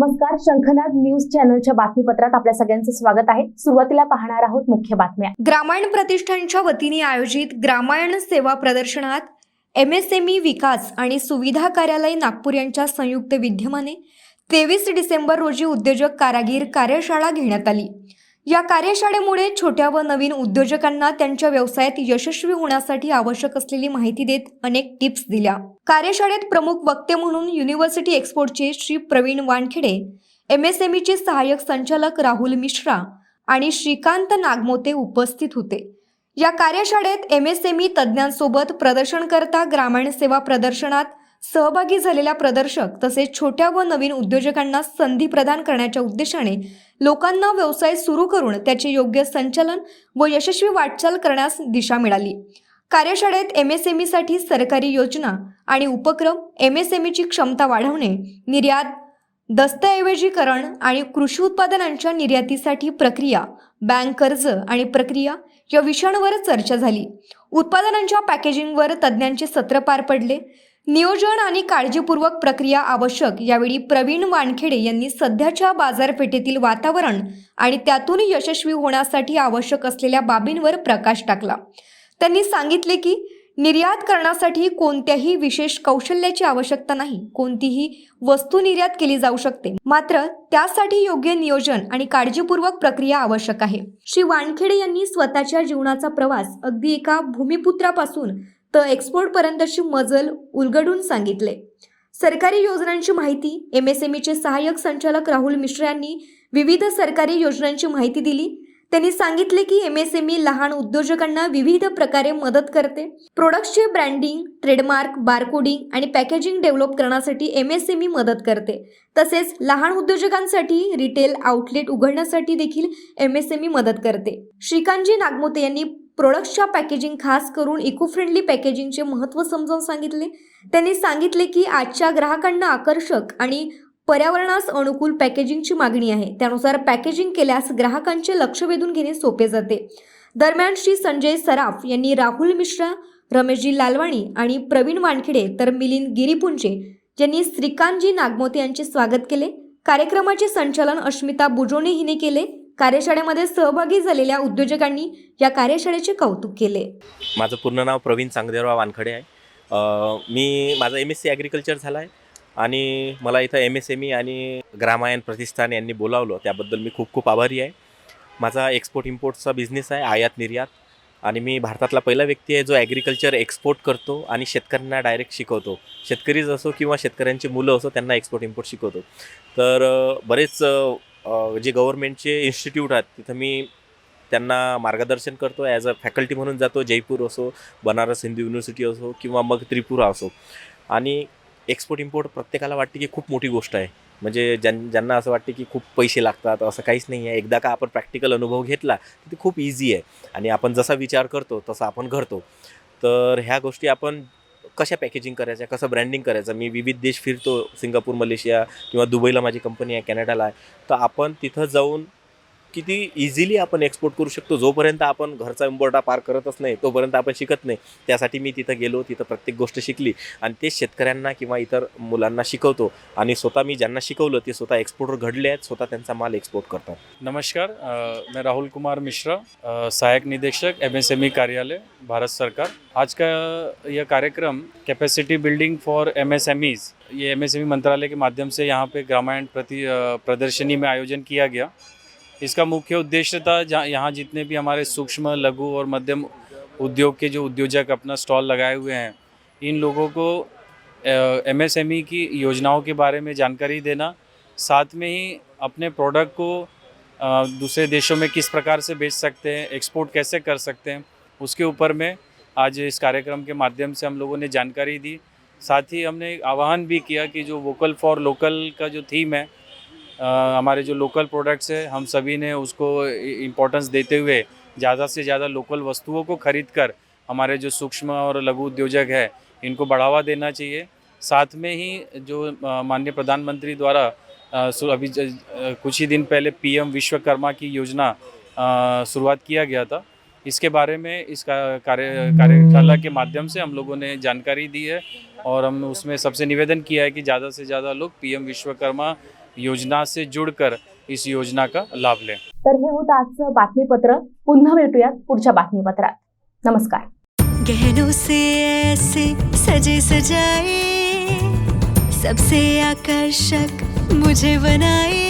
नमस्कार शंखनाद न्यूज चॅनलच्या बातमीपत्रात आपल्या सगळ्यांचं स्वागत आहे. सुरुवातीला पाहणार आहोत मुख्य बातम्या. ग्रामायण प्रतिष्ठानच्या वतीने आयोजित ग्रामायण सेवा प्रदर्शनात एम एस एम ई विकास आणि सुविधा कार्यालय नागपूर यांच्या संयुक्त विद्यमाने तेवीस डिसेंबर रोजी उद्योजक कारागीर कार्यशाळा घेण्यात आली. या कार्यशाळेमुळे छोट्या व नवीन उद्योजकांना त्यांच्या व्यवसायात यशस्वी होण्यासाठी आवश्यक असलेली माहिती देत अनेक टिप्स दिल्या. कार्यशाळेत प्रमुख वक्ते म्हणून university एक्सपोर्टचे Shri Pravin Wankhede M S M ईचे सहाय्यक संचालक राहुल मिश्रा आणि श्रीकांत नागमोते उपस्थित होते. या कार्यशाळेत एम एस एम ई तज्ज्ञांसोबत प्रदर्शनकर्ता ग्रामीण सेवा प्रदर्शनात सहभागी झालेल्या प्रदर्शक तसेच छोट्या व नवीन उद्योजकांना संधी प्रदान करण्याच्या उद्देशाने लोकांना व्यवसाय सुरू करून त्याचे योग्य संचालन व यशस्वी वाटचाल करण्यास दिशा मिळाली. कार्यशाळेत एम एस एम ईसाठी सरकारी योजना आणि उपक्रम एम एस एम ईची क्षमता वाढवणे निर्यात दस्तऐवजीकरण आणि कृषी उत्पादनांच्या निर्यातीसाठी प्रक्रिया बँक कर्ज आणि प्रक्रिया या विषयांवर चर्चा झाली. उत्पादनांच्या पॅकेजिंगवर तज्ज्ञांचे सत्र पार पडले. नियोजन आणि काळजीपूर्वक प्रक्रिया आवश्यक. यावेळी प्रवीण वानखेडे यांनी सध्याच्या बाजारपेठेतील वातावरण आणि त्यातून यशस्वी होण्यासाठी आवश्यक असलेल्या बाबींवर प्रकाश टाकला. त्यांनी सांगितले की निर्यात करण्यासाठी कोणत्याही विशेष कौशल्याची आवश्यकता नाही. कोणतीही वस्तू निर्यात केली जाऊ शकते. मात्र त्यासाठी योग्य नियोजन आणि काळजीपूर्वक प्रक्रिया आवश्यक आहे. श्री वानखेडे यांनी स्वतःच्या जीवनाचा प्रवास अगदी एका भूमिपुत्रापासून तर एक्सपोर्टपर्यंतची मजल उलगडून सांगितले. सरकारी योजनांची माहिती एम एस एम ईचे सहाय्यक संचालक राहुल मिश्र यांनी विविध सरकारी योजनांची माहिती दिली. त्यांनी सांगितले की एम एस एम ई लहान उद्योजकांना विविध प्रकारे मदत करते. प्रोडक्टचे ब्रँडिंग ट्रेडमार्क बारकोडिंग आणि पॅकेजिंग डेव्हलप करण्यासाठी एम एस एम ई मदत करते. तसेच लहान उद्योजकांसाठी रिटेल आउटलेट उघडण्यासाठी देखील एम एस एम ई मदत करते. श्रीकांतजी नागमोते यांनी प्रोडक्ट्सच्या पॅकेजिंग खास करून इको फ्रेंडली पॅकेजिंगचे महत्त्व समजावून सांगितले. त्यांनी सांगितले की आजच्या ग्राहकांना आकर्षक आणि पर्यावरणास अनुकूल पॅकेजिंगची मागणी आहे. त्यानुसार पॅकेजिंग केल्यास ग्राहकांचे लक्ष वेधून घेणे सोपे जाते. दरम्यान श्री संजय सराफ यांनी राहुल मिश्रा रमेशजी लालवाणी आणि प्रवीण वानखेडे तर मिलिंद गिरीपुंजे यांनी श्रीकांतजी नागमोते यांचे स्वागत केले. कार्यक्रमाचे संचालन अश्मिता बुजोणे हिने केले. कार्यशाळेमध्ये सहभागी झालेल्या उद्योजकांनी या कार्यशाळेचे कौतुक केले. माझं पूर्ण नाव प्रवीण चांगदेवराव वानखडे आहे. मी माझं एम एस सी ॲग्रिकल्चर झाला आहे आणि मला इथं एम एस एम ई आणि ग्रामायण प्रतिष्ठान यांनी बोलावलं त्याबद्दल मी खूप खूप आभारी आहे. माझा एक्सपोर्ट इम्पोर्टचा बिझनेस आहे आयात निर्यात. आणि मी भारतातला पहिला व्यक्ती आहे जो ॲग्रिकल्चर एक्सपोर्ट करतो आणि शेतकऱ्यांना डायरेक्ट शिकवतो. शेतकरीच असो किंवा शेतकऱ्यांची मुलं असो त्यांना एक्सपोर्ट इम्पोर्ट शिकवतो. तर बरेच जे गव्हर्मेंटचे इन्स्टिट्यूट आहेत तिथं मी त्यांना मार्गदर्शन करतो. ॲज अ फॅकल्टी म्हणून जातो जयपूर असो बनारस हिंदू युनिव्हर्सिटी असो किंवा मग त्रिपुरा असो. आणि एक्सपोर्ट इम्पोर्ट प्रत्येकाला वाटते की खूप मोठी गोष्ट आहे. म्हणजे ज्यां ज्यांना असं वाटते की खूप पैसे लागतात असं काहीच नाही आहे. एकदा का आपण प्रॅक्टिकल अनुभव घेतला तर ते खूप इझी आहे. आणि आपण जसा विचार करतो तसा आपण घडतो. तर ह्या गोष्टी आपण कशा पॅकेजिंग करायच्या कसं ब्रँडिंग करायचं? मी विविध देश फिरतो सिंगापूर मलेशिया किंवा दुबईला माझी कंपनी आहे कॅनडाला आहे. तर आपण तिथं जाऊन किती इझिली आपण एक्सपोर्ट करू शकतो. जोपर्यंत आपण घरचा इम्बोर्टा पार करतच नाही तोपर्यंत आपण शिकत नाही. त्यासाठी मी तिथं गेलो तिथं प्रत्येक गोष्ट शिकली. आणि ते शेतकऱ्यांना किंवा इतर मुलांना शिकवतो. आणि स्वतः मी ज्यांना शिकवलं ते स्वतः एक्सपोर्टर घडले आहेत स्वतः त्यांचा माल एक्सपोर्ट करतात. नमस्कार. मी मैं राहुल कुमार मिश्रा एम सहायक निदेशक ई कार्यालय भारत सरकार. आज का यह कार्यक्रम capacity building for M S M Es ये ई मंत्रालय के माध्यम से यहाँ पे ग्रामायण प्रति प्रदर्शनी में आयोजन किया गया। इसका मुख्य उद्देश्य था यहाँ जितने भी हमारे सूक्ष्म, लघु और मध्यम उद्योग के जो उद्योजक अपना स्टॉल लगाए हुए हैं, इन लोगों को एमएसएमई की योजनाओं के बारे में जानकारी देना, साथ में ही अपने प्रोडक्ट को दूसरे देशों में किस प्रकार से बेच सकते हैं एक्सपोर्ट कैसे कर सकते हैं, उसके ऊपर में आज इस कार्यक्रम के माध्यम से हम लोगों ने जानकारी दी। साथ ही हमने आह्वान भी किया कि जो वोकल फॉर लोकल का जो थीम है हमारे जो लोकल प्रोडक्ट्स है, हम सभी ने उसको इम्पोर्टेंस देते हुए, ज़्यादा से ज़्यादा लोकल वस्तुओं को खरीद कर हमारे जो सूक्ष्म और लघु उद्योजक है, इनको बढ़ावा देना चाहिए। साथ में ही जो माननीय प्रधानमंत्री द्वारा अभी कुछ ही दिन पहले पीएम विश्वकर्मा की योजना शुरुआत किया गया था। इसके बारे में इस कार्य, कार्यशाला के माध्यम से हम लोगों ने जानकारी दी है और हम उसमें सबसे निवेदन किया है कि ज़्यादा से ज़्यादा लोग पीएम विश्वकर्मा योजना से जुड़कर इस योजना का लाभ लें। तर हे होतं आजचं बातमीपत्र. पुन्हा भेटूयात पुढच्या बातमीपत्रात. नमस्कार. गहनों से ऐसे सजे सजाए सबसे आकर्षक मुझे बनाए।